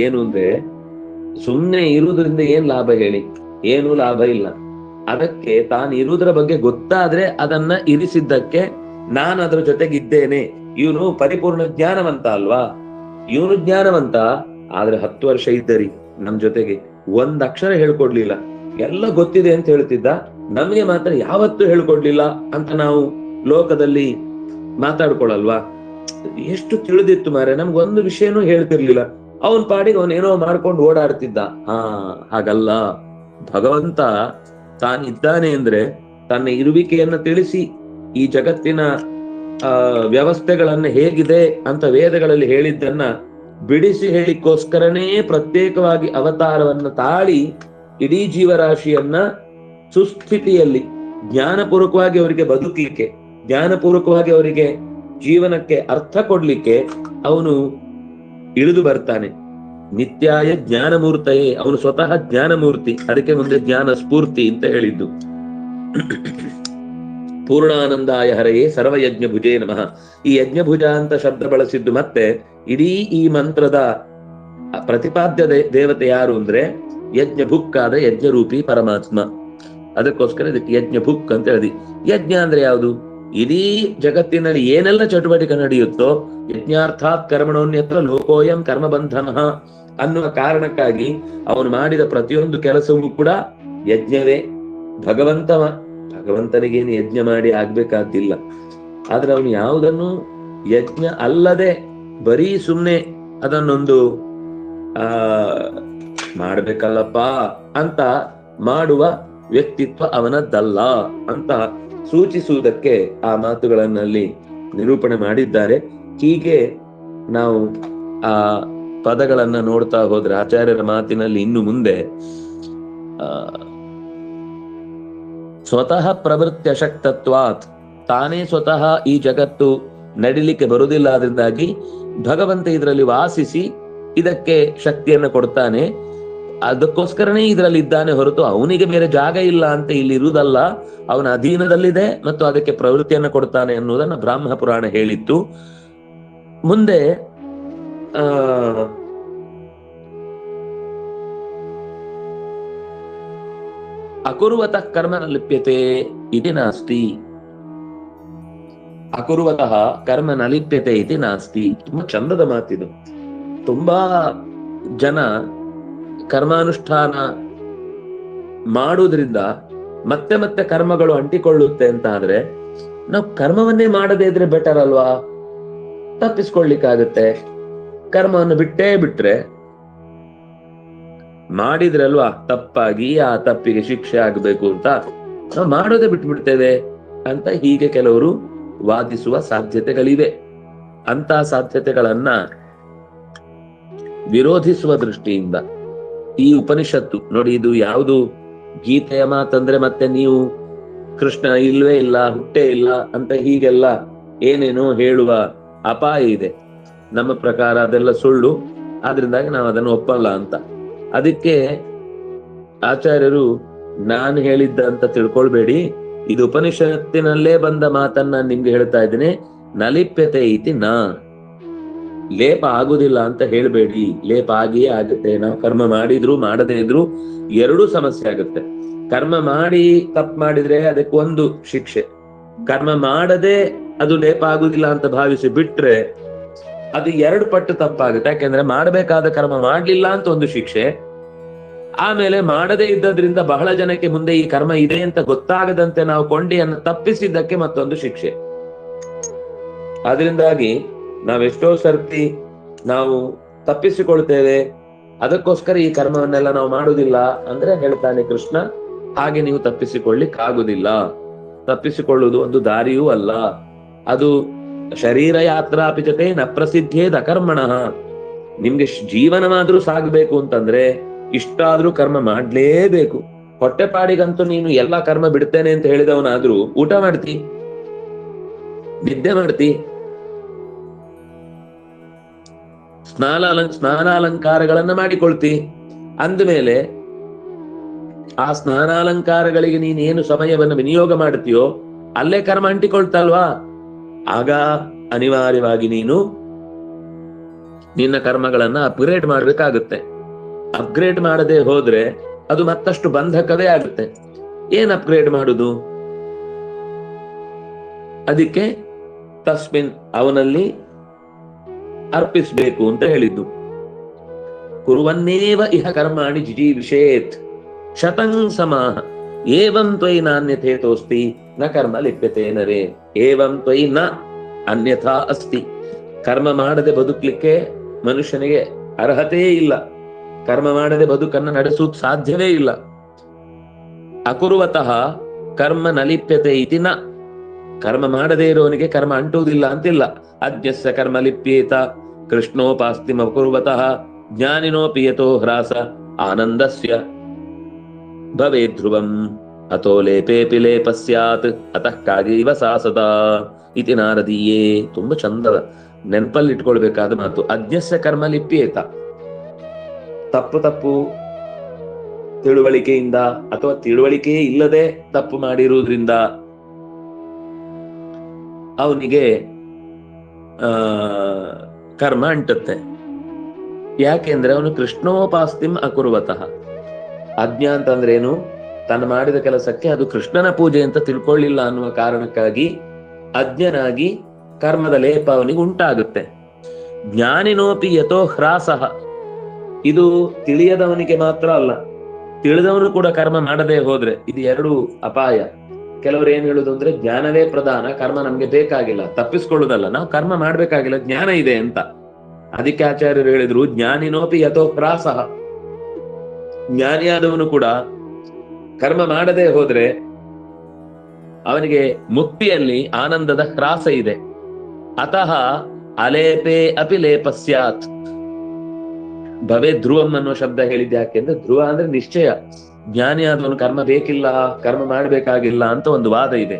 ಏನು ಅಂದ್ರೆ ಸುಮ್ನೆ ಇರುವುದರಿಂದ ಏನ್ ಲಾಭ ಹೇಳಿ? ಏನು ಲಾಭ ಇಲ್ಲ. ಅದಕ್ಕೆ ತಾನು ಇರುವುದರ ಬಗ್ಗೆ ಗೊತ್ತಾದ್ರೆ ಅದನ್ನ ಇರಿಸಿದ್ದಕ್ಕೆ ನಾನು ಅದರ ಜೊತೆಗಿದ್ದೇನೆ. ಇವನು ಪರಿಪೂರ್ಣ ಜ್ಞಾನವಂತ ಅಲ್ವಾ? ಇವನು ಜ್ಞಾನವಂತ, ಆದ್ರೆ ಹತ್ತು ವರ್ಷ ಇದ್ದರಿ ನಮ್ ಜೊತೆಗೆ. ಒಂದ್ ಅಕ್ಷರ ಹೇಳ್ಕೊಡ್ಲಿಲ್ಲ. ಎಲ್ಲ ಗೊತ್ತಿದೆ ಅಂತ ಹೇಳ್ತಿದ್ದ. ನಮ್ಗೆ ಮಾತ್ರ ಯಾವತ್ತೂ ಹೇಳ್ಕೊಡ್ಲಿಲ್ಲ ಅಂತ ನಾವು ಲೋಕದಲ್ಲಿ ಮಾತಾಡ್ಕೊಳಲ್ವಾ? ಎಷ್ಟು ತಿಳಿದಿತ್ತು ಮಾರೆ ಒಂದು ವಿಷಯನೂ ಹೇಳ್ತಿರ್ಲಿಲ್ಲ. ಅವನ್ ಪಾಡಿಗೆ ಅವನೇನೋ ಮಾಡ್ಕೊಂಡು ಓಡಾಡ್ತಿದ್ದ. ಹಾ, ಹಾಗಲ್ಲ. ಭಗವಂತ ತಾನಿದ್ದಾನೆ ಅಂದ್ರೆ ತನ್ನ ಇರುವಿಕೆಯನ್ನ ತಿಳಿಸಿ ಈ ಜಗತ್ತಿನ, ಆ, ವ್ಯವಸ್ಥೆಗಳನ್ನ ಹೇಗಿದೆ ಅಂತ ವೇದಗಳಲ್ಲಿ ಹೇಳಿದ್ದನ್ನ ಬಿಡಿಸಿ ಹೇಳಿಕೋಸ್ಕರನೇ ಪ್ರತ್ಯೇಕವಾಗಿ ಅವತಾರವನ್ನ ತಾಳಿ ಇಡೀ ಜೀವರಾಶಿಯನ್ನ ಸುಸ್ಥಿತಿಯಲ್ಲಿ ಜ್ಞಾನಪೂರ್ವಕವಾಗಿ ಅವರಿಗೆ ಬದುಕಲಿಕ್ಕೆ, ಜ್ಞಾನಪೂರ್ವಕವಾಗಿ ಅವರಿಗೆ ಜೀವನಕ್ಕೆ ಅರ್ಥ ಕೊಡ್ಲಿಕ್ಕೆ ಅವನು ಇಳಿದು ಬರ್ತಾನೆ. ನಿತ್ಯಾಯ ಜ್ಞಾನಮೂರ್ತಯೇ, ಅವನು ಸ್ವತಃ ಜ್ಞಾನಮೂರ್ತಿ, ಅದಕ್ಕೆ ಮುಂದೆ ಜ್ಞಾನ ಸ್ಫೂರ್ತಿ ಅಂತ ಹೇಳಿದ್ದು. ಪೂರ್ಣಾನಂದಾಯ ಹರೆಯೇ ಸರ್ವಯಜ್ಞ ಭುಜೇ ನಮಃ. ಈ ಯಜ್ಞಭುಜ ಅಂತ ಶಬ್ದ ಬಳಸಿದ್ದು ಮತ್ತೆ ಇಡೀ ಈ ಮಂತ್ರದ ಪ್ರತಿಪಾದ್ಯ ದೇವತೆ ಯಾರು ಅಂದ್ರೆ ಯಜ್ಞ ಭುಕ್ಕಾದ ಯಜ್ಞರೂಪಿ ಪರಮಾತ್ಮ. ಅದಕ್ಕೋಸ್ಕರ ಇದಕ್ಕೆ ಯಜ್ಞ ಭುಕ್ ಅಂತ ಹೇಳಿದಿ. ಯಜ್ಞ ಅಂದ್ರೆ ಯಾವುದು? ಇಡೀ ಜಗತ್ತಿನಲ್ಲಿ ಏನೆಲ್ಲ ಚಟುವಟಿಕೆ ನಡೆಯುತ್ತೋ ಯಜ್ಞಾರ್ಥಾತ್ ಕರ್ಮಣೋನ್ಯತ್ರ ಲೋಕೋಯಂ ಕರ್ಮಬಂಧನ ಅನ್ನುವ ಕಾರಣಕ್ಕಾಗಿ ಅವನು ಮಾಡಿದ ಪ್ರತಿಯೊಂದು ಕೆಲಸವೂ ಕೂಡ ಯಜ್ಞವೇ. ಭಗವಂತ ಭಗವಂತನಿಗೇನು ಯಜ್ಞ ಮಾಡಿ ಆಗ್ಬೇಕಾದಿಲ್ಲ ಆದ್ರೆ ಅವನು ಯಾವುದನ್ನು ಯಜ್ಞ ಅಲ್ಲದೆ ಬರೀ ಸುಮ್ನೆ ಅದನ್ನೊಂದು, ಆ, ಮಾಡ್ಬೇಕಲ್ಲಪ್ಪ ಅಂತ ಮಾಡುವ ವ್ಯಕ್ತಿತ್ವ ಅವನದ್ದಲ್ಲ ಅಂತ ಸೂಚಿಸುವುದಕ್ಕೆ ಆ ಮಾತುಗಳನ್ನಲ್ಲಿ ನಿರೂಪಣೆ ಮಾಡಿದ್ದಾರೆ. ಹೀಗೆ ನಾವು ಆ ಪದಗಳನ್ನ ನೋಡ್ತಾ ಹೋದ್ರೆ ಆಚಾರ್ಯರ ಮಾತಿನಲ್ಲಿ ಇನ್ನು ಮುಂದೆ, ಆ, ಸ್ವತಃ ಪ್ರವೃತ್ತಿ ಅಶಕ್ತತ್ವಾತ್, ತಾನೇ ಸ್ವತಃ ಈ ಜಗತ್ತು ನಡಿಲಿಕ್ಕೆ ಬರುವುದಿಲ್ಲ ಅದರಿಂದಾಗಿ ಭಗವಂತ ಇದರಲ್ಲಿ ವಾಸಿಸಿ ಇದಕ್ಕೆ ಶಕ್ತಿಯನ್ನು ಕೊಡ್ತಾನೆ. ಅದಕ್ಕೋಸ್ಕರನೇ ಇದರಲ್ಲಿ ಇದ್ದಾನೆ ಹೊರತು ಅವನಿಗೆ ಬೇರೆ ಜಾಗ ಇಲ್ಲ ಅಂತ ಇಲ್ಲಿ ಇರುವುದಲ್ಲ, ಅವನ ಅಧೀನದಲ್ಲಿದೆ ಮತ್ತು ಅದಕ್ಕೆ ಪ್ರವೃತ್ತಿಯನ್ನು ಕೊಡ್ತಾನೆ ಅನ್ನುವುದನ್ನ ಬ್ರಾಹ್ಮ ಪುರಾಣ ಹೇಳಿತ್ತು. ಮುಂದೆ, ಆ, ಅಕುರ್ವತಃ ಕರ್ಮ ನ ಲಿಪ್ಯತೆ ಇತಿ ನಾಸ್ತಿ. ಅಕುರುವತಃ ಕರ್ಮ ನ ಲಿಪ್ಯತೆ ಇತಿ ನಾಸ್ತಿ. ತುಂಬಾ ಚಂದದ ಮಾತಿದು. ತುಂಬಾ ಜನ ಕರ್ಮಾನುಷ್ಠಾನ ಮಾಡುವುದರಿಂದ ಮತ್ತೆ ಮತ್ತೆ ಕರ್ಮಗಳು ಅಂಟಿಕೊಳ್ಳುತ್ತೆ ಅಂತ ಆದ್ರೆ ನಾವು ಕರ್ಮವನ್ನೇ ಮಾಡದೇ ಇದ್ರೆ ಬೆಟರ್ ಅಲ್ವಾ? ತಪ್ಪಿಸ್ಕೊಳ್ಲಿಕ್ಕಾಗುತ್ತೆ ಕರ್ಮವನ್ನು ಬಿಟ್ಟೇ ಬಿಟ್ರೆ ಮಾಡಿದ್ರಲ್ವಾ ತಪ್ಪಾಗಿ ಆ ತಪ್ಪಿಗೆ ಶಿಕ್ಷೆ ಆಗಬೇಕು ಅಂತ ನಾವು ಮಾಡೋದೇ ಬಿಟ್ಬಿಡ್ತೇವೆ ಅಂತ ಹೀಗೆ ಕೆಲವರು ವಾದಿಸುವ ಸಾಧ್ಯತೆಗಳಿವೆ. ಅಂತ ಸಾಧ್ಯತೆಗಳನ್ನ ವಿರೋಧಿಸುವ ದೃಷ್ಟಿಯಿಂದ ಈ ಉಪನಿಷತ್ತು ನೋಡಿ, ಇದು ಯಾವುದು? ಗೀತೆಯ ಮಾತಂದ್ರೆ ಮತ್ತೆ ನೀವು ಕೃಷ್ಣ ಇಲ್ವೇ ಇಲ್ಲ, ಹುಟ್ಟೇ ಇಲ್ಲ ಅಂತ ಹೀಗೆಲ್ಲ ಏನೇನೋ ಹೇಳುವ ಅಪಾಯ ಇದೆ. ನಮ್ಮ ಪ್ರಕಾರ ಅದೆಲ್ಲ ಸುಳ್ಳು. ಆದ್ರಿಂದಾಗಿ ನಾವು ಅದನ್ನು ಒಪ್ಪಲ್ಲ ಅಂತ. ಅದಕ್ಕೆ ಆಚಾರ್ಯರು, ನಾನು ಹೇಳಿದ್ದ ಅಂತ ತಿಳ್ಕೊಳ್ಬೇಡಿ. ಇದು ಉಪನಿಷತ್ತಿನಲ್ಲೇ ಬಂದ ಮಾತನ್ನ ನಾನ್ ನಿಮ್ಗೆ ಹೇಳ್ತಾ ಇದ್ದೀನಿ. ನಲಿಪ್ಯತೆ ಐತಿ ನಾ. ಲೇಪ ಆಗುದಿಲ್ಲ ಅಂತ ಹೇಳ್ಬೇಡಿ. ಲೇಪ ಆಗಿಯೇ ಆಗುತ್ತೆ. ನಾವು ಕರ್ಮ ಮಾಡಿದ್ರು ಮಾಡದೇ ಇದ್ರು ಎರಡೂ ಸಮಸ್ಯೆ ಆಗುತ್ತೆ. ಕರ್ಮ ಮಾಡಿ ತಪ್ಪು ಮಾಡಿದ್ರೆ ಅದಕ್ಕೆ ಒಂದು ಶಿಕ್ಷೆ. ಕರ್ಮ ಮಾಡದೆ ಅದು ಲೇಪ ಆಗುದಿಲ್ಲ ಅಂತ ಭಾವಿಸಿ ಬಿಟ್ರೆ ಅದು ಎರಡು ಪಟ್ಟು ತಪ್ಪಾಗುತ್ತೆ. ಯಾಕೆಂದ್ರೆ ಮಾಡಬೇಕಾದ ಕರ್ಮ ಮಾಡ್ಲಿಲ್ಲ ಅಂತ ಒಂದು ಶಿಕ್ಷೆ. ಆಮೇಲೆ ಮಾಡದೇ ಇದ್ದದ್ರಿಂದ ಬಹಳ ಜನಕ್ಕೆ ಮುಂದೆ ಈ ಕರ್ಮ ಇದೆ ಅಂತ ಗೊತ್ತಾಗದಂತೆ ನಾವು ಕೊಂಡಿಯನ್ನು ತಪ್ಪಿಸಿದ್ದಕ್ಕೆ ಮತ್ತೊಂದು ಶಿಕ್ಷೆ. ಅದರಿಂದಾಗಿ ನಾವೆಷ್ಟೋ ಸರ್ತಿ ನಾವು ತಪ್ಪಿಸಿಕೊಳ್ತೇವೆ. ಅದಕ್ಕೋಸ್ಕರ ಈ ಕರ್ಮವನ್ನೆಲ್ಲ ನಾವು ಮಾಡುವುದಿಲ್ಲ ಅಂದ್ರೆ ಹೇಳ್ತಾನೆ ಕೃಷ್ಣ, ಹಾಗೆ ನೀವು ತಪ್ಪಿಸಿಕೊಳ್ಳಿಕ್ಕಾಗುದಿಲ್ಲ ತಪ್ಪಿಸಿಕೊಳ್ಳುವುದು ಒಂದು ದಾರಿಯೂ ಅಲ್ಲ. ಅದು ಶರೀರ ಯಾತ್ರಾಪಿ ಜೊತೆ ನ ಪ್ರಸಿದ್ಧೇದ ಅಕರ್ಮಣ ನಿಮ್ಗೆ ಜೀವನವಾದ್ರೂ ಸಾಗಬೇಕು ಅಂತಂದ್ರೆ ಇಷ್ಟಾದ್ರೂ ಕರ್ಮ ಮಾಡ್ಲೇಬೇಕು. ಹೊಟ್ಟೆಪಾಡಿಗಂತೂ ನೀನು ಎಲ್ಲಾ ಕರ್ಮ ಬಿಡ್ತೇನೆ ಅಂತ ಹೇಳಿದವನಾದ್ರೂ ಊಟ ಮಾಡ್ತಿ, ನಿದ್ದೆ ಮಾಡ್ತಿ ಸ್ನಾನ ಸ್ನಾನಾಲಂಕಾರಗಳನ್ನ ಮಾಡಿಕೊಳ್ತಿ. ಅಂದಮೇಲೆ ಆ ಸ್ನಾನಾಲಂಕಾರಗಳಿಗೆ ನೀನೇನು ಸಮಯವನ್ನು ವಿನಿಯೋಗ ಮಾಡ್ತೀಯೋ ಅಲ್ಲೇ ಕರ್ಮ ಅಂಟಿಕೊಳ್ತಲ್ವಾ? ಆಗ ಅನಿವಾರ್ಯವಾಗಿ ನೀನು ನಿನ್ನ ಕರ್ಮಗಳನ್ನ ಅಪ್ಗ್ರೇಡ್ ಮಾಡ್ಬೇಕಾಗುತ್ತೆ. ಅಪ್ಗ್ರೇಡ್ ಮಾಡದೆ ಹೋದ್ರೆ ಅದು ಮತ್ತಷ್ಟು ಬಂಧಕವೇ ಆಗುತ್ತೆ. ಏನ್ ಅಪ್ಗ್ರೇಡ್ ಮಾಡುದು? ಅದಕ್ಕೆ ತಸ್ಮಿನ್ ಅವನಲ್ಲಿ ಅರ್ಪಿಸ್ಬೇಕು ಅಂತ ಹೇಳಿದ್ದು. ಕುರುವನ್ನೇವ ಇಹ ಕರ್ಮಾಣಿ ಜಿಜೀವಿಷೇತ್. ಶತಂ ಸಮಾಹ. ಏವಂ ತ್ವಯಿ ನಾನ್ಯಥೇತೋಸ್ತಿ ನ ಕರ್ಮ ಲಿಪ್ಯತೆ ನರೇ. ಏವಂ ತ್ವಯಿ ನ ಅನ್ಯಥಾ ಅಸ್ತಿ. ಕರ್ಮ ಮಾಡದೆ ಬದುಕ್ಲಿಕ್ಕೆ ಮನುಷ್ಯನಿಗೆ ಅರ್ಹತೆ ಇಲ್ಲ. ಕರ್ಮ ಮಾಡದೆ ಬದುಕನ್ನು ನಡೆಸುವುದು ಸಾಧ್ಯವೇ ಇಲ್ಲ. ಅಕುರುವತಃ ಕರ್ಮ ನಲಿಪ್ಯತೆ ಇತಿ ನ ಕರ್ಮ ಮಾಡದೇ ಇರೋನಿಗೆ ಕರ್ಮ ಅಂಟುವುದಿಲ್ಲ ಅಂತಿಲ್ಲ. ಅಜ್ಞಸ್ಯ ಕರ್ಮ ಲಿಪ್ಯೇತ, ಕೃಷ್ಣೋಪಾಸ್ತಿಮ ಕುರುವತಃ ಜ್ಞಾನಿನೋಪಿ ಪಿಯತೋ ಹ್ರಾಸ, ಆನಂದಸ್ಯ. ಭವೇ ಧ್ರುವಂ, ಅಥೋ ಲೇಪೇಪಿ ಲೇಪ ಸ್ಯಾತ್, ಅತಃ ಕಾಗೀವ ಸಾಸದ. ಇತಿ ನಾರದೀಯೇ. ತುಂಬಾ ಚಂದದ ನೆನಪಲ್ಲಿ ಇಟ್ಕೊಳ್ಬೇಕಾದ ಮಾತು. ಅಜ್ಞಸ್ಯ ಕರ್ಮ ಲಿಪ್ಯೇತ. ತಪ್ಪು ತಪ್ಪು ತಿಳುವಳಿಕೆಯಿಂದ ಅಥವಾ ತಿಳುವಳಿಕೆಯೇ ಇಲ್ಲದೆ ತಪ್ಪು ಮಾಡಿರುವುದರಿಂದ ಅವನಿಗೆ ಕರ್ಮ ಅಂಟುತ್ತೆ. ಯಾಕೆಂದ್ರೆ ಅವನು ಕೃಷ್ಣೋಪಾಸ್ತಿಂ ಅಕುರುವತಃ. ಅಜ್ಞ ಅಂತಂದ್ರೆ ಏನು ತಾನು ಮಾಡಿದ ಕೆಲಸಕ್ಕೆ ಅದು ಕೃಷ್ಣನ ಪೂಜೆ ಅಂತ ತಿಳ್ಕೊಳ್ಳಿಲ್ಲ ಅನ್ನುವ ಕಾರಣಕ್ಕಾಗಿ ಅಜ್ಞನಾಗಿ ಕರ್ಮದ ಲೇಪ ಅವನಿಗೆ ಉಂಟಾಗುತ್ತೆ. ಜ್ಞಾನಿನೋಪಿ ಯಥೋ ಹ್ರಾಸಃ. ಇದು ತಿಳಿಯದವನಿಗೆ ಮಾತ್ರ ಅಲ್ಲ, ತಿಳಿದವನು ಕೂಡ ಕರ್ಮ ಮಾಡದೇ ಹೋದ್ರೆ ಇದು ಎರಡು ಅಪಾಯ. ಕೆಲವರು ಏನ್ ಹೇಳುದು ಅಂದ್ರೆ, ಜ್ಞಾನವೇ ಪ್ರಧಾನ, ಕರ್ಮ ನಮ್ಗೆ ಬೇಕಾಗಿಲ್ಲ, ತಪ್ಪಿಸ್ಕೊಳ್ಳುದಲ್ಲ, ನಾವು ಕರ್ಮ ಮಾಡ್ಬೇಕಾಗಿಲ್ಲ, ಜ್ಞಾನ ಇದೆ ಅಂತ. ಅದಕ್ಕೆ ಆಚಾರ್ಯರು ಹೇಳಿದ್ರು, ಜ್ಞಾನಿನೋಪಿ ಯಥೋ ಪ್ರಾಸ. ಜ್ಞಾನಿಯಾದವನು ಕೂಡ ಕರ್ಮ ಮಾಡದೆ ಹೋದ್ರೆ ಅವನಿಗೆ ಮುಕ್ತಿಯಲ್ಲಿ ಆನಂದದ ಹ್ರಾಸ ಇದೆ. ಅತಃ ಅಲೇಪೆ ಅಪಿ ಲೇಪ ಸ್ಯಾತ್ ಭವೇ ಧ್ರುವಂ ಅನ್ನೋ ಶಬ್ದ ಹೇಳಿದ್ದೆ ಯಾಕೆಂದ್ರೆ ಧ್ರುವ ಅಂದ್ರೆ ನಿಶ್ಚಯ. ಜ್ಞಾನಿಯಾದವನು ಕರ್ಮ ಬೇಕಿಲ್ಲ, ಕರ್ಮ ಮಾಡಬೇಕಾಗಿಲ್ಲ ಅಂತ ಒಂದು ವಾದ ಇದೆ.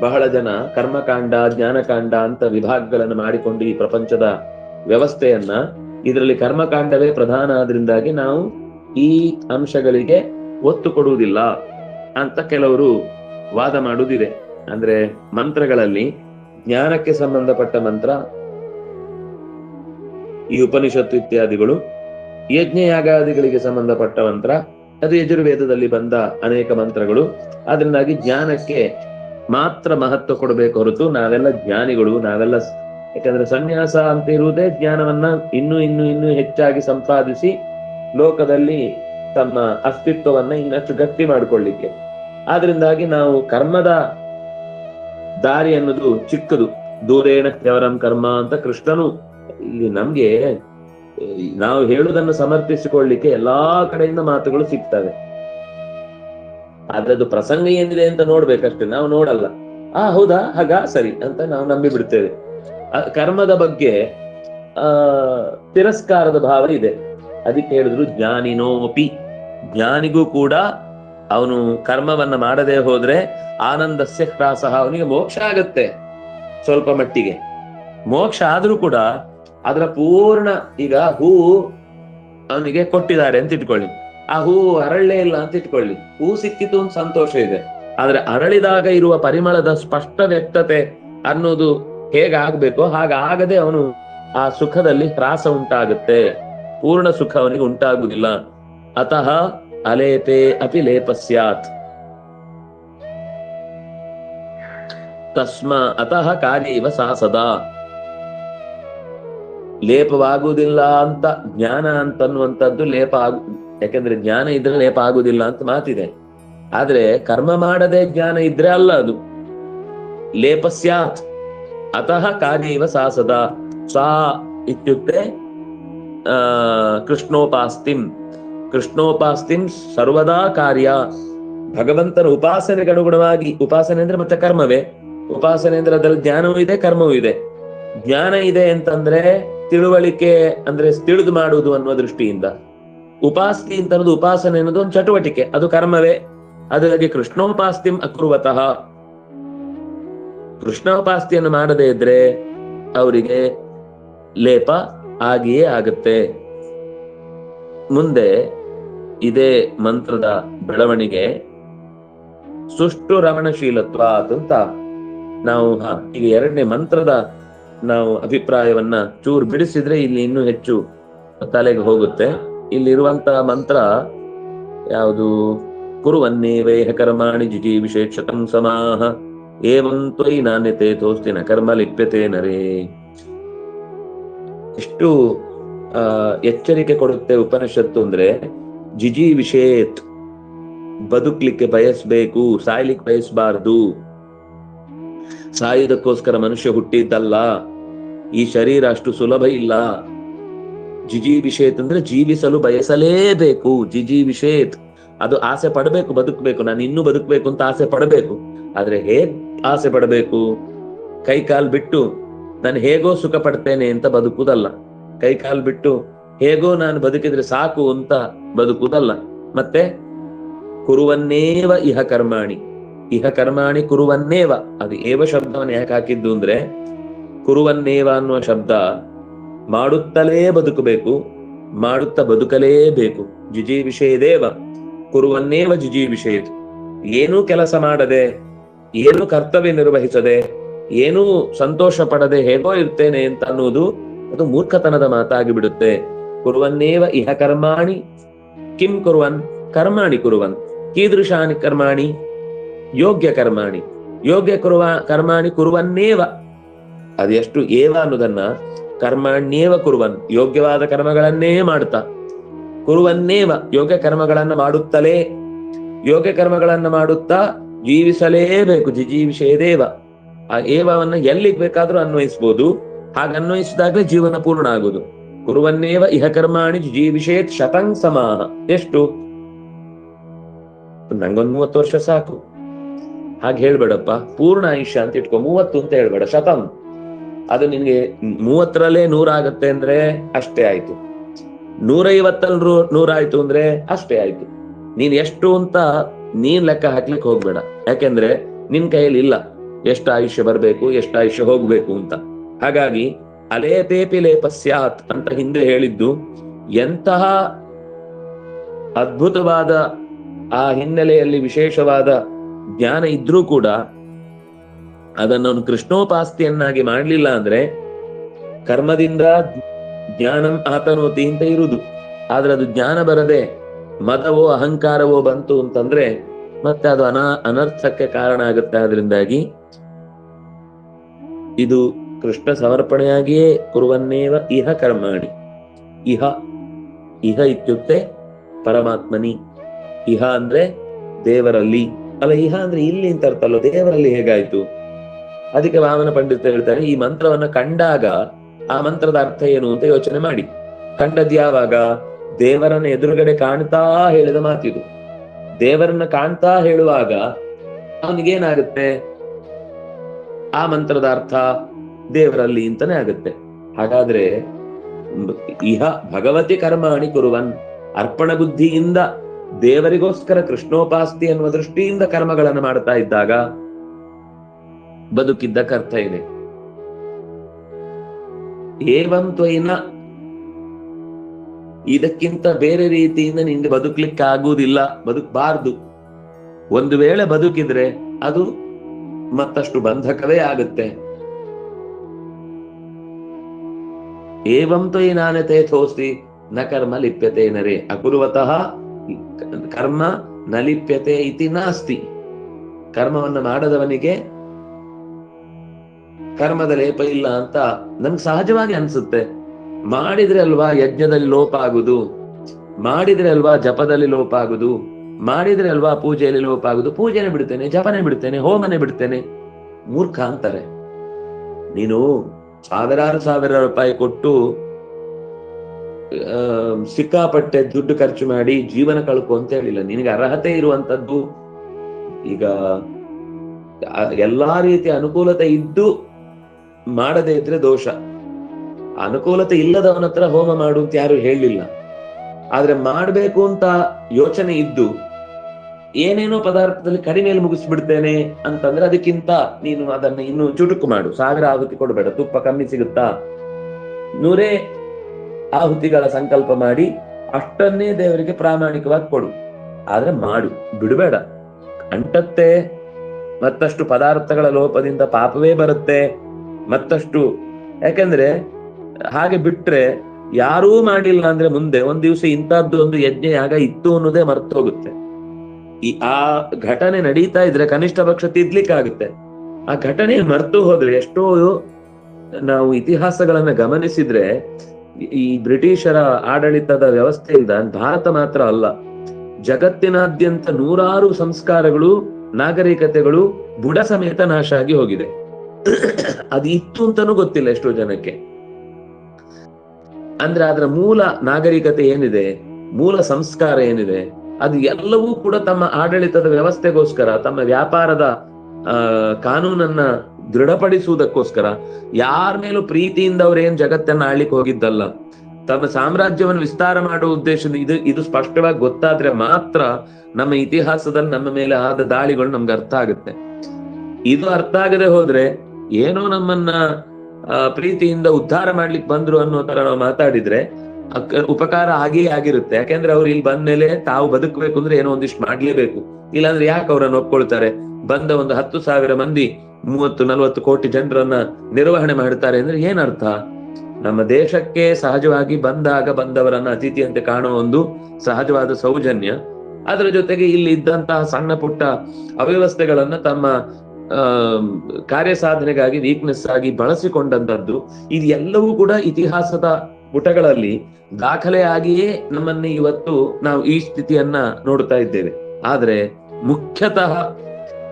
ಬಹಳ ಜನ ಕರ್ಮಕಾಂಡ, ಜ್ಞಾನಕಾಂಡ ಅಂತ ವಿಭಾಗಗಳನ್ನು ಮಾಡಿಕೊಂಡು ಈ ಪ್ರಪಂಚದ ವ್ಯವಸ್ಥೆಯನ್ನ ಇದರಲ್ಲಿ ಕರ್ಮಕಾಂಡವೇ ಪ್ರಧಾನ ಆದ್ರಿಂದಾಗಿ ನಾವು ಈ ಅಂಶಗಳಿಗೆ ಒತ್ತು ಕೊಡುವುದಿಲ್ಲ ಅಂತ ಕೆಲವರು ವಾದ ಮಾಡುವುದಿದೆ. ಅಂದ್ರೆ ಮಂತ್ರಗಳಲ್ಲಿ ಜ್ಞಾನಕ್ಕೆ ಸಂಬಂಧಪಟ್ಟ ಮಂತ್ರ, ಈ ಉಪನಿಷತ್ತು ಇತ್ಯಾದಿಗಳು ಯಜ್ಞಯಾಗಾದಿಗಳಿಗೆ ಸಂಬಂಧಪಟ್ಟ ಮಂತ್ರ ಅದು ಯಜುರ್ವೇದದಲ್ಲಿ ಬಂದ ಅನೇಕ ಮಂತ್ರಗಳು. ಅದರಿಂದಾಗಿ ಜ್ಞಾನಕ್ಕೆ ಮಾತ್ರ ಮಹತ್ವ ಕೊಡಬೇಕು ಹೊರತು ನಾವೆಲ್ಲ ಜ್ಞಾನಿಗಳು, ನಾವೆಲ್ಲ ಯಾಕಂದ್ರೆ ಸನ್ಯಾಸ ಅಂತ ಇರುವುದೇ ಜ್ಞಾನವನ್ನ ಇನ್ನು ಇನ್ನು ಇನ್ನು ಹೆಚ್ಚಾಗಿ ಸಂಪಾದಿಸಿ ಲೋಕದಲ್ಲಿ ತಮ್ಮ ಅಸ್ತಿತ್ವವನ್ನ ಇನ್ನಷ್ಟು ಗಟ್ಟಿ ಮಾಡಿಕೊಳ್ಳಿಕ್ಕೆ. ಆದ್ರಿಂದಾಗಿ ನಾವು ಕರ್ಮದ ದಾರಿ ಅನ್ನೋದು ಚಿಕ್ಕದು. ದೂರೇಣ ಕೆವರಂ ಕರ್ಮ ಅಂತ ಕೃಷ್ಣನು ಇಲ್ಲಿ ನಮ್ಗೆ ನಾವು ಹೇಳುವುದನ್ನು ಸಮರ್ಥಿಸಿಕೊಳ್ಳಿಕ್ಕೆ ಎಲ್ಲಾ ಕಡೆಯಿಂದ ಮಾತುಗಳು ಸಿಗ್ತವೆ. ಅದ್ರದ್ದು ಪ್ರಸಂಗ ಏನಿದೆ ಅಂತ ನೋಡ್ಬೇಕಷ್ಟೇ, ನಾವು ನೋಡಲ್ಲ. ಆ, ಹೌದಾ? ಹಾಗ? ಸರಿ ಅಂತ ನಾವು ನಂಬಿ ಬಿಡ್ತೇವೆ ಕರ್ಮದ ಬಗ್ಗೆ, ಆ, ತಿರಸ್ಕಾರದ ಭಾವ ಇದೆ. ಅದಕ್ಕೆ ಹೇಳಿದ್ರು ಜ್ಞಾನಿನೋಪಿ. ಜ್ಞಾನಿಗೂ ಕೂಡ ಅವನು ಕರ್ಮವನ್ನ ಮಾಡದೆ ಹೋದ್ರೆ ಆನಂದಸ್ಯ ಹ್ರಾಸ ಅವನಿಗೆ ಮೋಕ್ಷ ಆಗತ್ತೆ, ಸ್ವಲ್ಪ ಮಟ್ಟಿಗೆ. ಮೋಕ್ಷ ಆದ್ರೂ ಕೂಡ ಅದರ ಪೂರ್ಣ ಈಗ ಹೂ ಅವನಿಗೆ ಕೊಟ್ಟಿದ್ದಾರೆ ಅಂತ ಇಟ್ಕೊಳ್ಳಿ. ಆ ಹೂ ಅರಳೇ ಇಲ್ಲ ಅಂತ ಇಟ್ಕೊಳ್ಳಿ. ಹೂ ಸಿಕ್ಕಿತು ಅಂತ ಸಂತೋಷ ಇದೆ. ಆದ್ರೆ ಅರಳಿದಾಗ ಇರುವ ಪರಿಮಳದ ಸ್ಪಷ್ಟ ವ್ಯಕ್ತತೆ ಅನ್ನೋದು ಹೇಗಾಗ್ಬೇಕೋ ಹಾಗಾಗದೆ ಅವನು ಆ ಸುಖದಲ್ಲಿ ಹ್ರಾಸ ಉಂಟಾಗುತ್ತೆ. ಪೂರ್ಣ ಸುಖ ಅವನಿಗೆ ಉಂಟಾಗುವುದಿಲ್ಲ. ಅತಃ ಅಲೇಪೆ ಅಪಿ ಲೇಪ ಸ್ಯಾತ್ ತಸ್ಮ, ಅತಃ ಕಾರ್ಯವ ಸಾ ಸದಾ. ಲೇಪವಾಗುವುದಿಲ್ಲ ಅಂತ ಜ್ಞಾನ ಅಂತನ್ನುವಂಥದ್ದು ಲೇಪ ಆಗು, ಯಾಕಂದ್ರೆ ಜ್ಞಾನ ಇದ್ರೆ ಲೇಪ ಆಗುವುದಿಲ್ಲ ಅಂತ ಮಾತಿದೆ. ಆದ್ರೆ ಕರ್ಮ ಮಾಡದೆ ಜ್ಞಾನ ಇದ್ರೆ ಅಲ್ಲ ಅದು. ಲೇಪ ಸ್ಯಾತ್. ಅತಃ ಕಾರ್ಯವ ಸಾ ಸದಾ. ಸಾ ಇತ್ಯುಕ್ತೆ, ಆ, ಕೃಷ್ಣೋಪಾಸ್ತಿಂ. ಕೃಷ್ಣೋಪಾಸ್ತಿಂ ಸರ್ವದಾ ಕಾರ್ಯ. ಭಗವಂತನ ಉಪಾಸನೆಗೆ ಅನುಗುಣವಾಗಿ, ಉಪಾಸನೆ ಅಂದ್ರೆ ಮತ್ತೆ ಕರ್ಮವೇ. ಉಪಾಸನೆ ಅಂದ್ರೆ ಅದರಲ್ಲಿ ಜ್ಞಾನವೂ ಇದೆ, ಕರ್ಮವೂ ಇದೆ. ಜ್ಞಾನ ಇದೆ ಅಂತಂದ್ರೆ ತಿಳುವಳಿಕೆ ಅಂದ್ರೆ ತಿಳಿದು ಮಾಡುವುದು ಅನ್ನುವ ದೃಷ್ಟಿಯಿಂದ. ಉಪಾಸ್ತಿ ಅಂತ ಅನ್ನೋದು ಉಪಾಸನೆ ಅನ್ನೋದು ಒಂದು ಚಟುವಟಿಕೆ. ಅದು ಕರ್ಮವೇ. ಅದರಾಗಿ ಕೃಷ್ಣೋಪಾಸ್ತಿಂ ಅಕುರುವತಃ. ಕೃಷ್ಣೋಪಾಸ್ತಿಯನ್ನು ಮಾಡದೇ ಇದ್ರೆ ಅವರಿಗೆ ಲೇಪ ಆಗಿಯೇ ಆಗುತ್ತೆ. ಮುಂದೆ ಇದೇ ಮಂತ್ರದ ಬೆಳವಣಿಗೆ. ಸುಷ್ಟು ರಮಣಶೀಲತ್ವ ಅಂತ ನಾವು ಈಗ ಎರಡನೇ ಮಂತ್ರದ ನಾವು ಅಭಿಪ್ರಾಯವನ್ನ ಚೂರು ಬಿಡಿಸಿದ್ರೆ ಇಲ್ಲಿ ಇನ್ನೂ ಹೆಚ್ಚು ತಲೆಗೆ ಹೋಗುತ್ತೆ. ಇಲ್ಲಿರುವಂತಹ ಮಂತ್ರ ಯಾವುದು? ಕುರುವನ್ನೇ ವೈಹ ಕರ್ಮಾಣಿ ಜಿಜಿ ವಿಶೇಷತಂ ಸಮಾಹ. ಏವಂ ತ್ವಯಿ ನಾಣ್ಯತೆ ತೋಸ್ತಿನ ಕರ್ಮ ಲಿಪ್ಯತೆ ನರೇ. ಎಷ್ಟು, ಆ, ಎಚ್ಚರಿಕೆ ಕೊಡುತ್ತೆ ಉಪನಿಷತ್ತು ಅಂದ್ರೆ ಜಿಜಿ ವಿಷೇತ್. ಬದುಕ್ಲಿಕ್ಕೆ ಬಯಸ್ಬೇಕು, ಸಾಯ್ಲಿಕ್ಕೆ ಬಯಸ್ಬಾರ್ದು. ಸಾಯುವುದಕ್ಕೋಸ್ಕರ ಮನುಷ್ಯ ಹುಟ್ಟಿದ್ದಲ್ಲ. ಈ ಶರೀರ ಅಷ್ಟು ಸುಲಭ ಇಲ್ಲ. ಜಿಜಿ ವಿಷೇತ್ ಅಂದ್ರೆ ಜೀವಿಸಲು ಬಯಸಲೇಬೇಕು. ಜಿಜಿ ವಿಷೇತ್ ಅದು ಆಸೆ ಪಡಬೇಕು, ಬದುಕಬೇಕು. ನಾನು ಇನ್ನೂ ಬದುಕಬೇಕು ಅಂತ ಆಸೆ ಪಡಬೇಕು. ಆದ್ರೆ ಹೇಗ್ ಆಸೆ ಪಡಬೇಕು? ಕೈ ಕಾಲ್ ಬಿಟ್ಟು, ನಾನು ಹೇಗೋ ಸುಖ ಪಡ್ತೇನೆ ಅಂತ ಬದುಕುದಲ್ಲ. ಕೈ ಕಾಲ್ ಬಿಟ್ಟು, ಹೇಗೋ ನಾನು ಬದುಕಿದ್ರೆ ಸಾಕು ಅಂತ ಬದುಕುದಲ್ಲ. ಮತ್ತೆ, ಕುರುವನ್ನೇವ ಇಹ ಕರ್ಮಾಣಿ. ಇಹ ಕರ್ಮಾಣಿ ಕುರುವನ್ನೇವ. ಅದು ಏವ ಶಬ್ದವನ್ನು ಯಾಕೆ ಹಾಕಿದ್ದು ಅಂದ್ರೆ ಕುರುವನ್ನೇವ ಅನ್ನುವ ಶಬ್ದ ಮಾಡುತ್ತಲೇ ಬದುಕಬೇಕು, ಮಾಡುತ್ತಾ ಬದುಕಲೇಬೇಕು. ಜಿಜಿ ವಿಷಯದೇವ ಕುರುವನ್ನೇವ ಜಿಜಿ ವಿಷಯ ಏನೂ ಕೆಲಸ ಮಾಡದೆ, ಏನು ಕರ್ತವ್ಯ ನಿರ್ವಹಿಸದೆ, ಏನೂ ಸಂತೋಷ ಪಡದೆ ಹೇಗೋ ಇರ್ತೇನೆ ಅಂತ ಅನ್ನುವುದು ಅದು ಮೂರ್ಖತನದ ಮಾತಾಗಿ ಬಿಡುತ್ತೆ ಕುರುವನ್ನೇವ ಇಹ ಕರ್ಮಾಣಿ, ಕಿಂ ಕುರುವನ್ ಕರ್ಮಾಣಿ ಕುರುವನ್, ಕೀದೃಶಾನಿ ಕರ್ಮಾಣಿ ಯೋಗ್ಯ ಕರ್ಮಾಣಿ. ಯೋಗ್ಯ ಕುರುವ ಕರ್ಮಾಣಿ ಕುರುವನ್ನೇವ. ಅದು ಎಷ್ಟು ಏವ ಅನ್ನೋದನ್ನ ಕರ್ಮಣ್ಯೇವ ಕುರುವನ್, ಯೋಗ್ಯವಾದ ಕರ್ಮಗಳನ್ನೇ ಮಾಡ್ತಾ ಕುರುವನ್ನೇವ, ಯೋಗ್ಯ ಕರ್ಮಗಳನ್ನ ಮಾಡುತ್ತಲೇ, ಯೋಗ್ಯ ಕರ್ಮಗಳನ್ನ ಮಾಡುತ್ತಾ ಜೀವಿಸಲೇಬೇಕು ಜಿಜೀವಿಷೇದೇವ ಆ ಏವವನ್ನ ಎಲ್ಲಿಗ್ ಬೇಕಾದ್ರೂ ಅನ್ವಯಿಸ್ಬೋದು, ಹಾಗೆ ಅನ್ವಯಿಸಿದಾಗಲೇ ಜೀವನ ಪೂರ್ಣ ಆಗುದು. ಕುರುವನ್ನೇವ ಇಹ ಕರ್ಮಾಣಿ ಜೀವಿಷೇತ್ ಶತಂ ಸಮಾನ ಎಷ್ಟು? ನಂಗೊಂದ್ ಮೂವತ್ತು ವರ್ಷ ಸಾಕು. ಹಾಗೆ ಹೇಳ್ಬೇಡಪ್ಪ, ಪೂರ್ಣ ಆಯುಷ್ಯ ಅಂತ ಇಟ್ಕೊ, ಮೂವತ್ತು ಅಂತ ಹೇಳ್ಬೇಡ, ಶತಂ. ಅದು ನಿನ್ಗೆ ಮೂವತ್ತರಲ್ಲೇ ನೂರಾಗತ್ತೆ ಅಂದ್ರೆ ಅಷ್ಟೇ ಆಯ್ತು. ನೂರೈವತ್ತಲ್ಲಿ ನೂರಾಯ್ತು ಅಂದ್ರೆ ಅಷ್ಟೇ ಆಯ್ತು. ನೀನ್ ಎಷ್ಟು ಅಂತ ನೀನ್ ಲೆಕ್ಕ ಹಾಕ್ಲಿಕ್ಕೆ ಹೋಗ್ಬೇಡ. ಯಾಕೆಂದ್ರೆ ನಿನ್ ಕೈಯಲ್ಲಿ ಇಲ್ಲ. ಎಷ್ಟು ಆಯುಷ್ಯ ಬರ್ಬೇಕು, ಎಷ್ಟು ಆಯುಷ್ಯ ಹೋಗ್ಬೇಕು ಅಂತ. ಹಾಗಾಗಿ ಅಲೇಪೇಪಿ ಲೇಪ ಸ್ಯಾತ್ ಅಂತ ಹಿಂದೆ ಹೇಳಿದ್ದು ಎಂತಹ ಅದ್ಭುತವಾದ ಆ ಹಿನ್ನೆಲೆಯಲ್ಲಿ ವಿಶೇಷವಾದ ಜ್ಞಾನ ಇದ್ರೂ ಕೂಡ ಅದನ್ನು ಅವನು ಕೃಷ್ಣೋಪಾಸ್ತಿಯನ್ನಾಗಿ ಮಾಡಲಿಲ್ಲ ಅಂದ್ರೆ ಕರ್ಮದಿಂದ ಜ್ಞಾನಂ ಆತನೋತಿ ಅಂತ ಇರುವುದು. ಆದ್ರೆ ಅದು ಜ್ಞಾನ ಬರದೆ ಮದವೋ ಅಹಂಕಾರವೋ ಬಂತು ಅಂತಂದ್ರೆ ಮತ್ತೆ ಅದು ಅನಾ ಅನರ್ಥಕ್ಕೆ ಕಾರಣ ಆಗುತ್ತೆ. ಅದರಿಂದಾಗಿ ಇದು ಕೃಷ್ಣ ಸಮರ್ಪಣೆಯಾಗಿಯೇ ಕುರುವನ್ನೇವ ಇಹ ಕರ್ಮಾಣಿ. ಇಹ ಇಹ ಇತ್ಯುಕ್ತೆ ಪರಮಾತ್ಮನಿ. ಇಹ ಅಂದ್ರೆ ದೇವರಲ್ಲಿ. ಅಲ್ಲ, ಇಹ ಅಂದ್ರೆ ಇಲ್ಲಿ ಅಂತ ಅರ್ಥ ಅಲ್ಲ ದೇವರಲ್ಲಿ ಹೇಗಾಯ್ತು? ಅದಕ್ಕೆ ವಾಮನ ಪಂಡಿತ ಹೇಳ್ತಾರೆ, ಈ ಮಂತ್ರವನ್ನ ಕಂಡಾಗ ಆ ಮಂತ್ರದ ಅರ್ಥ ಏನು ಅಂತ ಯೋಚನೆ ಮಾಡಿ. ಕಂಡದ್ ಯಾವಾಗ ದೇವರನ್ನ ಎದುರುಗಡೆ ಕಾಣ್ತಾ ಹೇಳಿದ ಮಾತಿದು ದೇವರನ್ನ ಕಾಣ್ತಾ ಹೇಳುವಾಗ ಅವನಿಗೇನಾಗುತ್ತೆ? ಆ ಮಂತ್ರದ ಅರ್ಥ ದೇವರಲ್ಲಿ ಅಂತಾನೆ ಆಗುತ್ತೆ. ಹಾಗಾದ್ರೆ ಇಹ ಭಗವತಿ ಕರ್ಮಾಣಿ ಕುರುವನ್, ಅರ್ಪಣ ಬುದ್ಧಿಯಿಂದ ದೇವರಿಗೋಸ್ಕರ ಕೃಷ್ಣೋಪಾಸ್ತಿ ಅನ್ನುವ ದೃಷ್ಟಿಯಿಂದ ಕರ್ಮಗಳನ್ನು ಮಾಡ್ತಾ ಇದ್ದಾಗ ಬದುಕಿದ್ದಕ್ಕೆ ಕರ್ತ ಇದೆ. ಏವಂತ್ವಯಿನ ಇದಕ್ಕಿಂತ ಬೇರೆ ರೀತಿಯಿಂದ ನಿಂಗೆ ಬದುಕ್ಲಿಕ್ಕೆ ಆಗುವುದಿಲ್ಲ, ಬದುಕಬಾರ್ದು. ಒಂದು ವೇಳೆ ಬದುಕಿದ್ರೆ ಅದು ಮತ್ತಷ್ಟು ಬಂಧಕವೇ ಆಗುತ್ತೆ. ಏವಂ ತ್ವಯಿ ನಾನತೆ ಥೋಸ್ತಿ ನ ಕರ್ಮ ಲಿಪ್ಯತೆ ನರೇ. ಅಕುರುವತಃ ಕರ್ಮ ನ ಲಿಪ್ಯತೆ ಇತಿ ನಾಸ್ತಿ. ಕರ್ಮವನ್ನು ಮಾಡದವನಿಗೆ ಕರ್ಮದ ಲೇಪ ಇಲ್ಲ ಅಂತ ನಮ್ಗೆ ಸಹಜವಾಗಿ ಅನ್ಸುತ್ತೆ. ಮಾಡಿದ್ರೆ ಅಲ್ವಾ ಯಜ್ಞದಲ್ಲಿ ಲೋಪ ಆಗುದು? ಮಾಡಿದ್ರೆ ಅಲ್ವಾ ಜಪದಲ್ಲಿ ಲೋಪ ಆಗುದು? ಮಾಡಿದ್ರೆ ಅಲ್ವಾ ಪೂಜೆಯಲ್ಲಿ ಲೋಪ ಆಗುದು? ಪೂಜೆನೆ ಬಿಡ್ತೇನೆ, ಜಪನೆ ಬಿಡ್ತೇನೆ, ಹೋಮನೆ ಬಿಡ್ತೇನೆ. ಮೂರ್ಖ ಅಂತಾರೆ. ನೀನು ಸಾವಿರಾರು ಸಾವಿರ ರೂಪಾಯಿ ಕೊಟ್ಟು ಸಿಕ್ಕಾಪಟ್ಟೆ ದುಡ್ಡು ಖರ್ಚು ಮಾಡಿ ಜೀವನ ಕಳ್ಕೊ ಅಂತ ಹೇಳಿಲ್ಲ. ನಿನಗೆ ಅರ್ಹತೆ ಇರುವಂತದ್ದು ಈಗ ಎಲ್ಲಾ ರೀತಿಯ ಅನುಕೂಲತೆ ಇದ್ದು ಮಾಡದೇ ಇದ್ರೆ ದೋಷ. ಅನುಕೂಲತೆ ಇಲ್ಲದವನ ಹತ್ರ ಹೋಮ ಮಾಡು ಅಂತ ಯಾರು ಹೇಳಲಿಲ್ಲ. ಆದ್ರೆ ಮಾಡಬೇಕು ಅಂತ ಯೋಚನೆ ಇದ್ದು, ಏನೇನೋ ಪದಾರ್ಥದಲ್ಲಿ ಕಡಿಮೆಯಲ್ಲಿ ಮುಗಿಸ್ಬಿಡ್ತೇನೆ ಅಂತಂದ್ರೆ ಅದಕ್ಕಿಂತ ನೀನು ಅದನ್ನ ಇನ್ನು ಚುಟುಕು ಮಾಡು. ಸಾವಿರ ಆಹುತಿ ಕೊಡಬೇಡ, ತುಪ್ಪ ಕಮ್ಮಿ ಸಿಗುತ್ತಾ? ನೂರೇ ಆಹುತಿಗಳ ಸಂಕಲ್ಪ ಮಾಡಿ ಅಷ್ಟನ್ನೇ ದೇವರಿಗೆ ಪ್ರಾಮಾಣಿಕವಾಗಿ ಕೊಡು. ಆದ್ರೆ ಮಾಡು, ಬಿಡಬೇಡ. ಅಂಟತ್ತೆ, ಮತ್ತಷ್ಟು ಪದಾರ್ಥಗಳ ಲೋಪದಿಂದ ಪಾಪವೇ ಬರುತ್ತೆ. ಮತ್ತಷ್ಟು. ಯಾಕಂದ್ರೆ ಹಾಗೆ ಬಿಟ್ರೆ ಯಾರೂ ಮಾಡಿಲ್ಲ ಅಂದ್ರೆ ಮುಂದೆ ಒಂದ್ ದಿವಸ ಇಂತಹದ್ದು ಒಂದು ಯಜ್ಞ ಯಾಗ ಇತ್ತು ಅನ್ನೋದೇ ಮರ್ತೋಗುತ್ತೆ ಈ ಆ ಘಟನೆ ನಡೀತಾ ಇದ್ರೆ ಕನಿಷ್ಠ ಪಕ್ಷ ತಿದ್ಲಿಕ್ಕಾಗುತ್ತೆ. ಆ ಘಟನೆ ಮರ್ತು ಹೋದ್ರೆ ಎಷ್ಟೋ ನಾವು ಇತಿಹಾಸಗಳನ್ನ ಗಮನಿಸಿದ್ರೆ ಈ ಬ್ರಿಟಿಷರ ಆಡಳಿತದ ವ್ಯವಸ್ಥೆಯಿಂದ ಭಾರತ ಮಾತ್ರ ಅಲ್ಲ. ಜಗತ್ತಿನಾದ್ಯಂತ ನೂರಾರು ಸಂಸ್ಕಾರಗಳು, ನಾಗರಿಕತೆಗಳು ಬುಡ ಸಮೇತ ನಾಶ ಆಗಿ ಹೋಗಿದೆ. ಅದು ಇತ್ತು ಅಂತಾನೂ ಗೊತ್ತಿಲ್ಲ ಎಷ್ಟೋ ಜನಕ್ಕೆ. ಅಂದ್ರೆ ಅದರ ಮೂಲ ನಾಗರಿಕತೆ ಏನಿದೆ, ಮೂಲ ಸಂಸ್ಕಾರ ಏನಿದೆ, ಅದು ಎಲ್ಲವೂ ಕೂಡ ತಮ್ಮ ಆಡಳಿತದ ವ್ಯವಸ್ಥೆಗೋಸ್ಕರ, ತಮ್ಮ ವ್ಯಾಪಾರದ ಕಾನೂನನ್ನ ದೃಢಪಡಿಸುವುದಕ್ಕೋಸ್ಕರ ಯಾರ ಮೇಲೂ ಪ್ರೀತಿಯಿಂದ ಅವ್ರೇನ್ ಜಗತ್ತನ್ನ ಆಳ್ಲಿಕ್ಕೆ ಹೋಗಿದ್ದಲ್ಲ. ತಮ್ಮ ಸಾಮ್ರಾಜ್ಯವನ್ನು ವಿಸ್ತಾರ ಮಾಡುವ ಉದ್ದೇಶ ಇದು ಇದು ಸ್ಪಷ್ಟವಾಗಿ ಗೊತ್ತಾದ್ರೆ ಮಾತ್ರ ನಮ್ಮ ಇತಿಹಾಸದಲ್ಲಿ ನಮ್ಮ ಮೇಲೆ ಆದ ದಾಳಿಗಳು ನಮ್ಗೆ ಅರ್ಥ ಆಗುತ್ತೆ. ಇದು ಅರ್ಥ ಆಗದೆ ಹೋದ್ರೆ ಏನೋ ನಮ್ಮನ್ನ ಪ್ರೀತಿಯಿಂದ ಉದ್ಧಾರ ಮಾಡ್ಲಿಕ್ಕೆ ಬಂದ್ರು ಅನ್ನೋ ತರ ನಾವು ಮಾತಾಡಿದ್ರೆ ಉಪಕಾರ ಆಗಿಯೇ ಆಗಿರುತ್ತೆ. ಯಾಕೆಂದ್ರೆ ಅವ್ರು ಇಲ್ಲಿ ಬಂದ್ಮೇಲೆ ತಾವು ಬದುಕಬೇಕು ಅಂದ್ರೆ ಏನೋ ಒಂದಿಷ್ಟು ಮಾಡ್ಲೇಬೇಕು. ಇಲ್ಲಾಂದ್ರೆ ಯಾಕೆ ಅವ್ರನ್ನ ಒಪ್ಕೊಳ್ತಾರೆ? ಬಂದ ಒಂದು ಹತ್ತು ಸಾವಿರ ಮಂದಿ, ಮೂವತ್ತು, ನಲವತ್ತು ಕೋಟಿ ಜನರನ್ನ ನಿರ್ವಹಣೆ ಮಾಡ್ತಾರೆ ಅಂದ್ರೆ ಏನರ್ಥ? ನಮ್ಮ ದೇಶಕ್ಕೆ ಸಹಜವಾಗಿ ಬಂದಾಗ ಬಂದವರನ್ನ ಅತಿಥಿಯಂತೆ ಕಾಣುವ ಒಂದು ಸಹಜವಾದ ಸೌಜನ್ಯ. ಅದರ ಜೊತೆಗೆ ಇಲ್ಲಿ ಇದ್ದಂತಹ ಸಣ್ಣ ಪುಟ್ಟ ಅವ್ಯವಸ್ಥೆಗಳನ್ನ ತಮ್ಮ ಕಾರ್ಯ ಸಾಧನೆಗಾಗಿ ವೀಕ್ನೆಸ್ ಆಗಿ ಬಳಸಿಕೊಂಡಂತದ್ದು ಇದೆಲ್ಲವೂ ಕೂಡ ಇತಿಹಾಸದ ಪುಟಗಳಲ್ಲಿ ದಾಖಲೆ ಆಗಿಯೇ ನಮ್ಮನ್ನ ಇವತ್ತು ನಾವು ಈ ಸ್ಥಿತಿಯನ್ನ ನೋಡ್ತಾ ಇದ್ದೇವೆ. ಆದ್ರೆ ಮುಖ್ಯತಃ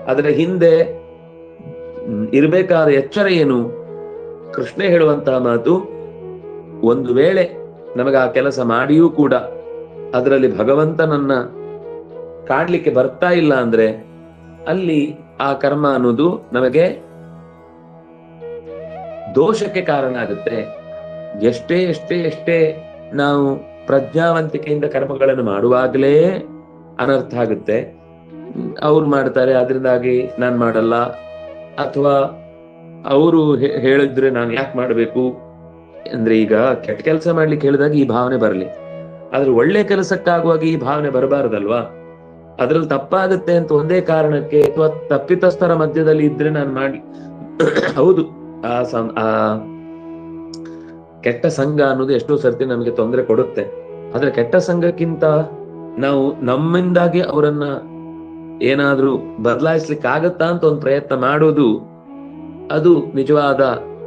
ಅದರ ಹಿಂದೆ ಇರಬೇಕಾದ ಎಚ್ಚರ ಏನು? ಕೃಷ್ಣ ಹೇಳುವಂತಹ ಮಾತು, ಒಂದು ವೇಳೆ ನಮಗೆ ಆ ಕೆಲಸ ಮಾಡಿಯೂ ಕೂಡ ಅದರಲ್ಲಿ ಭಗವಂತನನ್ನ ಕಾಡ್ಲಿಕ್ಕೆ ಬರ್ತಾ ಇಲ್ಲ ಅಂದ್ರೆ ಅಲ್ಲಿ ಆ ಕರ್ಮ ಅನ್ನೋದು ನಮಗೆ ದೋಷಕ್ಕೆ ಕಾರಣ ಆಗುತ್ತೆ. ಎಷ್ಟೇ ಎಷ್ಟೇ ಎಷ್ಟೇ ನಾವು ಪ್ರಜ್ಞಾವಂತಿಕೆಯಿಂದ ಕರ್ಮಗಳನ್ನು ಮಾಡುವಾಗಲೇ ಅನರ್ಥ ಆಗುತ್ತೆ. ಅವ್ರು ಮಾಡ್ತಾರೆ ಅದರಿಂದಾಗಿ ನಾನ್ ಮಾಡಲ್ಲ. ಅಥವಾ ಅವರು ಹೇಳಿದ್ರೆ ನಾನು ಯಾಕೆ ಮಾಡಬೇಕು? ಅಂದ್ರೆ ಈಗ ಕೆಟ್ಟ ಕೆಲಸ ಮಾಡ್ಲಿಕ್ಕೆ ಹೇಳಿದಾಗ ಈ ಭಾವನೆ ಬರಲಿ. ಆದ್ರೆ ಒಳ್ಳೆ ಕೆಲಸಕ್ಕಾಗುವಾಗ ಈ ಭಾವನೆ ಬರಬಾರದಲ್ವಾ? ಅದ್ರಲ್ಲಿ ತಪ್ಪಾಗುತ್ತೆ ಅಂತ ಒಂದೇ ಕಾರಣಕ್ಕೆ ಅಥವಾ ತಪ್ಪಿತಸ್ಥರ ಮಧ್ಯದಲ್ಲಿ ಇದ್ರೆ ನಾನು ಮಾಡಿ ಹೌದು, ಆ ಆ ಕೆಟ್ಟ ಸಂಘ ಅನ್ನೋದು ಎಷ್ಟೋ ಸರ್ತಿ ನಮಗೆ ತೊಂದರೆ ಕೊಡುತ್ತೆ. ಆದ್ರೆ ಕೆಟ್ಟ ಸಂಘಕ್ಕಿಂತ ನಾವು ನಮ್ಮಿಂದಾಗಿ ಅವರನ್ನ ಏನಾದ್ರೂ ಬದಲಾಯಿಸ್ಲಿಕ್ಕೆ ಆಗತ್ತಾ ಅಂತ ಒಂದು ಪ್ರಯತ್ನ ಮಾಡೋದು, ಅದು ನಿಜವಾದ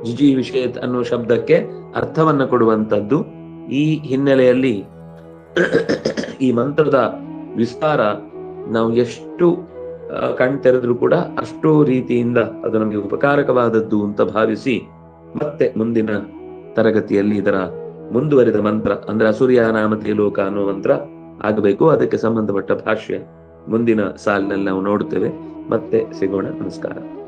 ಜಿಜಿ ವಿಷಯ ಅನ್ನೋ ಶಬ್ದಕ್ಕೆ ಅರ್ಥವನ್ನ ಕೊಡುವಂತದ್ದು ಈ ಹಿನ್ನೆಲೆಯಲ್ಲಿ ಈ ಮಂತ್ರದ ವಿಸ್ತಾರ ನಾವು ಎಷ್ಟು ಕಣ್ ಕಣ್ತೆರೆದ್ರೂ ಕೂಡ ಅಷ್ಟೋ ರೀತಿಯಿಂದ ಅದು ನಮಗೆ ಉಪಕಾರಕವಾದದ್ದು ಅಂತ ಭಾವಿಸಿ ಮತ್ತೆ ಮುಂದಿನ ತರಗತಿಯಲ್ಲಿ ಇದರ ಮುಂದುವರಿದ ಮಂತ್ರ, ಅಂದ್ರೆ ಅಸುರ್ಯ ನಾಮತಿ ಲೋಕ ಅನ್ನೋ ಮಂತ್ರ ಆಗಬೇಕು. ಅದಕ್ಕೆ ಸಂಬಂಧಪಟ್ಟ ಭಾಷ್ಯ ಮುಂದಿನ ಸಾಲಿನಲ್ಲಿ ನಾವು ನೋಡುತ್ತೇವೆ. ಮತ್ತೆ ಸಿಗೋಣ. ನಮಸ್ಕಾರ.